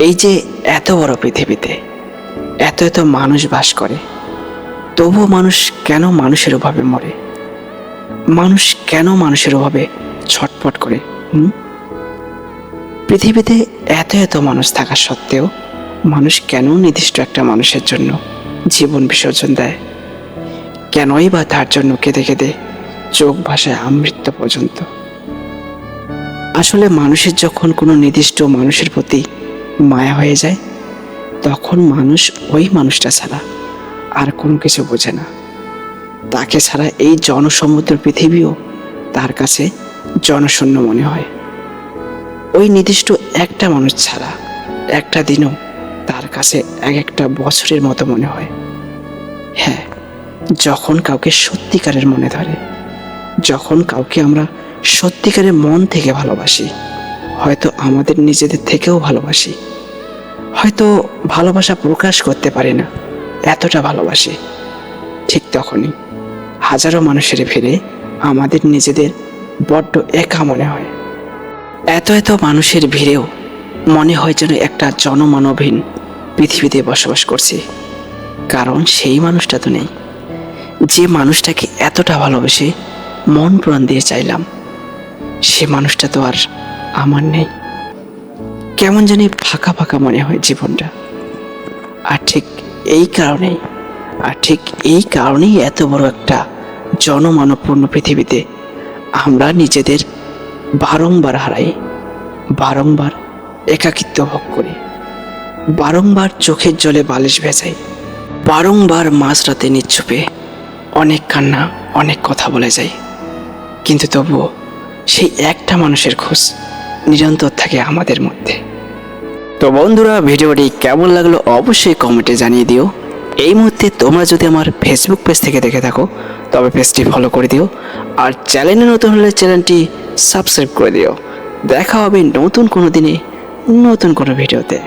এই যে এত বড় পৃথিবীতে এত এত মানুষ বাস করে, তবুও মানুষ কেন মানুষের অভাবে মরে? মানুষ কেন মানুষের অভাবে ছটফট করে, হুম? পৃথিবীতে এত এত মানুষ থাকা সত্ত্বেও মানুষ কেন নির্দিষ্ট একটা মানুষের জন্য জীবন বিসর্জন দেয়? কেনই বা তার জন্য কেঁদে কেঁদে চোখ ভাষায় আমৃত্যু পর্যন্ত? আসলে মানুষের যখন কোনো নির্দিষ্ট মানুষের প্রতি মায়া হয়ে যায়, তখন মানুষ ওই মানুষটা ছাড়া আর কোনো কিছু বোঝে না। তাকে ছাড়া এই জনসমুদ্র পৃথিবীও তার কাছে জনশূন্য মনে হয়। ওই নির্দিষ্ট একটা মানুষ ছাড়া একটা দিনও তার কাছে এক একটা বছরের মতো মনে হয়। হ্যাঁ যখন কাউকে সত্যিকারের মনে ধরে, যখন কাউকে আমরা সত্যিকারের মন থেকে ভালোবাসি হয়তো আমাদের নিজেদের থেকেও ভালোবাসি। হয়তো ভালোবাসা প্রকাশ করতে পারি না, এতটা ভালোবাসি, ঠিক তখনই। হাজারো মানুষের ফিরে আমাদের নিজেদের বড্ড একা মনে হয়। এত এত মানুষের ভিড়েও মনে হয় যেন একটা জনমানবহীন পৃথিবীতে বসবাস করছি। কারণ সেই মানুষটা তো নেই। যে মানুষটাকে এতটা ভালোবেসে মন প্রাণ দিয়ে চাইলাম, সে মানুষটা তো আর আমার নেই। কেমন জানি ফাঁকা ফাঁকা মনে হয় জীবনটা। আর ঠিক এই কারণেই, আর ঠিক এই কারণেই এত বড় একটা জনমানবপূর্ণ পৃথিবীতে আমরা নিজেদের বারংবার হারাই, বারংবার একাকিত্ব ভোগ করি, বারংবার চোখের জলে বালিশ ভেজাই, বারংবার মাঝরাতে নিচ্ছুপে অনেক কান্না, অনেক কথা বলে যায় কিন্তু তবুও সেই একটা মানুষের খোঁজ নিরন্তর থাকে আমাদের মধ্যে। তো বন্ধুরা, ভিডিওটি কেমন লাগল অবশ্যই কমেন্টে জানিয়ে দিও। এই মুহূর্তে তোমরা যদি আমার ফেসবুক পেজ থেকে দেখে থাকো, তবে পেজটি ফলো করে দিও। আর চ্যানেলে নতুন হলে চ্যানেলটি সাবস্ক্রাইব করে দিও। দেখা হবে নতুন কোনো দিনে নতুন কোনো ভিডিওতে।